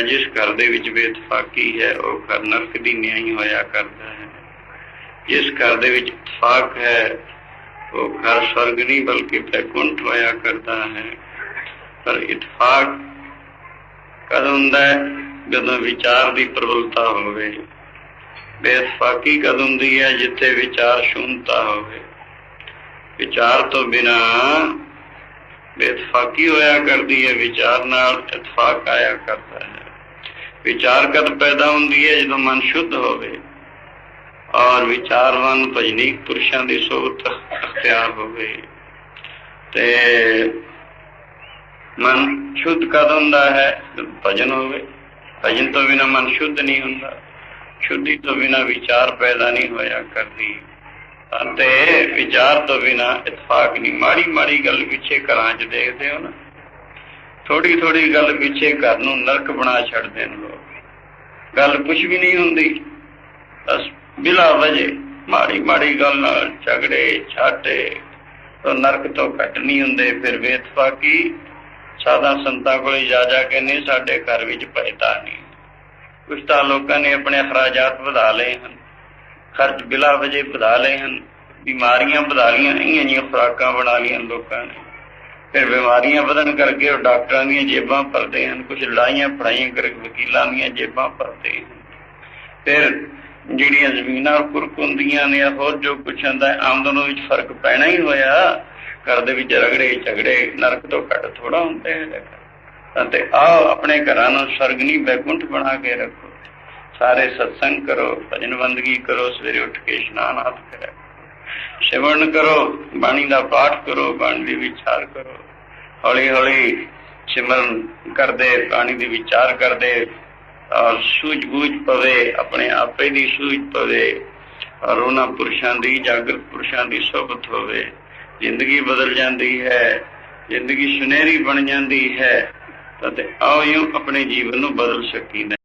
ਜਿਸ ਘਰ ਦੇ ਵਿੱਚ ਬੇਤਫਾਕੀ ਹੈ, ਉਹ ਘਰ ਨਰਕ ਦੀ ਨਿਆਈ ਹੋਇਆ ਕਰਦਾ ਹੈ। ਜਿਸ ਘਰ ਦੇ ਵਿੱਚ ਇਤਫਾਕ ਹੈ, ਉਹ ਘਰ ਸਵਰਗ ਨਹੀਂ, ਬਲਕਿ ਬੈਕੁੰਠ ਹੋਇਆ ਕਰਦਾ ਹੈ। ਪਰ ਇਤਫਾਕ ਕਦ ਹੁੰਦਾ ਹੈ? ਜਦੋਂ ਵਿਚਾਰ ਦੀ ਪ੍ਰਬਲਤਾ ਹੋਵੇ। ਬੇਤਫਾਕੀ ਕਦ ਹੁੰਦੀ ਹੈ? ਜਿੱਥੇ ਵਿਚਾਰ ਸ਼ੂਨਤਾ ਹੋਵੇ। ਵਿਚਾਰ ਤੋਂ ਬਿਨਾ ਬੇਤਫਾਕੀ ਹੋਇਆ ਕਰਦੀ ਹੈ, ਵਿਚਾਰ ਨਾਲ ਇਤਫਾਕ ਆਇਆ ਕਰਦਾ ਹੈ। ਵਿਚਾਰ ਕਦ ਪੈਦਾ ਹੁੰਦੀ ਹੈ? ਜਦੋਂ ਮਨ ਸ਼ੁੱਧ ਹੋਵੇ। ਔਰ ਵਿਚਾਰਵਾਨ ਭਜਨੀਕ ਪੁਰਸ਼ਾਂ ਦੀ ਸੋਭਤ ਅਖਤਿਆਰ ਹੋਵੇ। ਤੇ ਮਨ ਸ਼ੁੱਧ ਕਦ ਹੁੰਦਾ ਹੈ? ਭਜਨ ਹੋਵੇ। ਭਜਨ ਤੋਂ ਬਿਨਾ ਮਨ ਸ਼ੁੱਧ ਨਹੀਂ ਹੁੰਦਾ। ਸ਼ੁੱਧੀ ਤੋਂ ਬਿਨਾ ਵਿਚਾਰ ਪੈਦਾ ਨਹੀਂ ਹੋਇਆ ਕਰਦੀ। ਅਤੇ ਵਿਚਾਰ ਤੋਂ ਬਿਨਾ ਇਤਫਾਕ ਨਹੀਂ। ਮਾੜੀ ਮਾੜੀ ਗੱਲ ਪਿੱਛੇ ਘਰਾਂ 'ਚ ਦੇਖਦੇ ਹੋ ਨਾ ਥੋੜੀ ਥੋੜੀ ਗੱਲ ਪਿੱਛੇ ਘਰ ਨੂੰ ਨਰਕ ਬਣਾ ਛੱਡਦੇ ਨੇ ਲੋਕ। ਗੱਲ ਕੁਝ ਵੀ ਨਹੀਂ ਹੁੰਦੀ। ਬਸ ਬਿਲਾ ਵਜੇ ਮਾੜੀ ਮਾੜੀ ਗੱਲ ਨਾਲ ਝਗੜੇ, ਛਾਟੇ ਤੋਂ ਨਰਕ ਤੋਂ ਘੱਟ ਨਹੀਂ ਹੁੰਦੇ। ਫਿਰ ਬੇਤਫਾਕੀ ਸਾਦਾ ਸੰਤਾਂ ਕੋਲ ਜਾ ਜਾ ਕੇ ਨਹੀਂ ਸਾਡੇ ਘਰ ਵਿੱਚ ਪੈਦਾ ਨਹੀਂ। ਕੁਝ ਤਾਂ ਲੋਕਾਂ ਨੇ ਆਪਣੇ ਅਖਰਾਜਾਤ ਵਧਾ ਲਏ ਹਨ। ਖਰਚ ਬਿਲਾ ਵਜੇ ਵਧਾ ਲਏ ਹਨ। ਬਿਮਾਰੀਆਂ ਵਧਾ ਲਈਆਂ ਇੰਨੀਆਂ ਜਿਹੀਆਂ ਖੁਰਾਕਾਂ ਬਣਾ ਲਈਆਂ ਲੋਕਾਂ ਨੇ। ਫਿਰ ਬਿਮਾਰੀਆਂ ਵਧਣ ਕਰਕੇ ਉਹ ਡਾਕਟਰਾਂ ਦੀਆਂ ਜੇਬਾਂ ਭਰਦੇ ਹਨ, ਕੁਝ ਲੜਾਈਆਂ ਪੜਾਈਆਂ ਕਰਕੇ ਵਕੀਲਾਂ ਦੀਆਂ ਜੇਬਾਂ ਭਰਦੇ ਫਿਰ ਜਿਹੜੀਆਂ ਜ਼ਮੀਨਾਂ ਕੁਰਕ ਹੁੰਦੀਆਂ ਨੇ, ਹੋਰ ਜੋ ਕੁਛ ਹੁੰਦਾ, ਆਮਦਨ ਵਿੱਚ ਫ਼ਰਕ ਪੈਣਾ ਹੀ ਹੋਇਆ। ਘਰ ਦੇ ਵਿੱਚ ਰਗੜੇ, ਝਗੜੇ, ਨਰਕ ਤੋਂ ਘੱਟ ਥੋੜਾ ਹੁੰਦੇ ਨੇ ਤੇ ਆਓ ਆਪਣੇ ਘਰਾਂ ਨੂੰ ਸਰਗਨੀ ਬੈਕੁੰਠ ਬਣਾ ਕੇ ਰੱਖੋ। ਸਾਰੇ ਸਤਸੰਗ ਕਰੋ, ਭਜਨ ਬੰਦਗੀ ਕਰੋ, ਸਵੇਰੇ ਉੱਠ ਕੇ ਇਸ਼ਨਾਨ ਆਦਿ ਕਰੋ। ਸਿਮਰਨ ਕਰੋ, ਬਾਣੀ ਦਾ ਪਾਠ ਕਰੋ, ਬਾਣੀ ਦੀ ਵਿਚਾਰ ਕਰੋ। ਹੌਲੀ ਹੌਲੀ ਸਿਮਰਨ ਕਰਦੇ, ਬਾਣੀ ਦੀ ਵਿਚਾਰ ਕਰਦੇ, ਔਰ ਸੂਝ-ਬੂਝ ਪਵੇ, ਆਪਣੇ ਆਪੇ ਦੀ ਸੂਝ ਪਵੇ, ਔਰ ਉਹਨਾਂ ਪੁਰਸ਼ਾਂ ਦੀ, ਜਾਗਰਤ ਪੁਰਸ਼ਾਂ ਦੀ ਸੋਭਤ ਹੋਵੇ। ਜ਼ਿੰਦਗੀ ਬਦਲ ਜਾਂਦੀ ਹੈ, ਜ਼ਿੰਦਗੀ ਸੁਨਹਿਰੀ ਬਣ ਜਾਂਦੀ ਹੈ, ਤਾਂ ਆਓ ਇਉਂ ਆਪਣੇ ਜੀਵਨ ਨੂੰ ਬਦਲ ਸਕੀਦਾ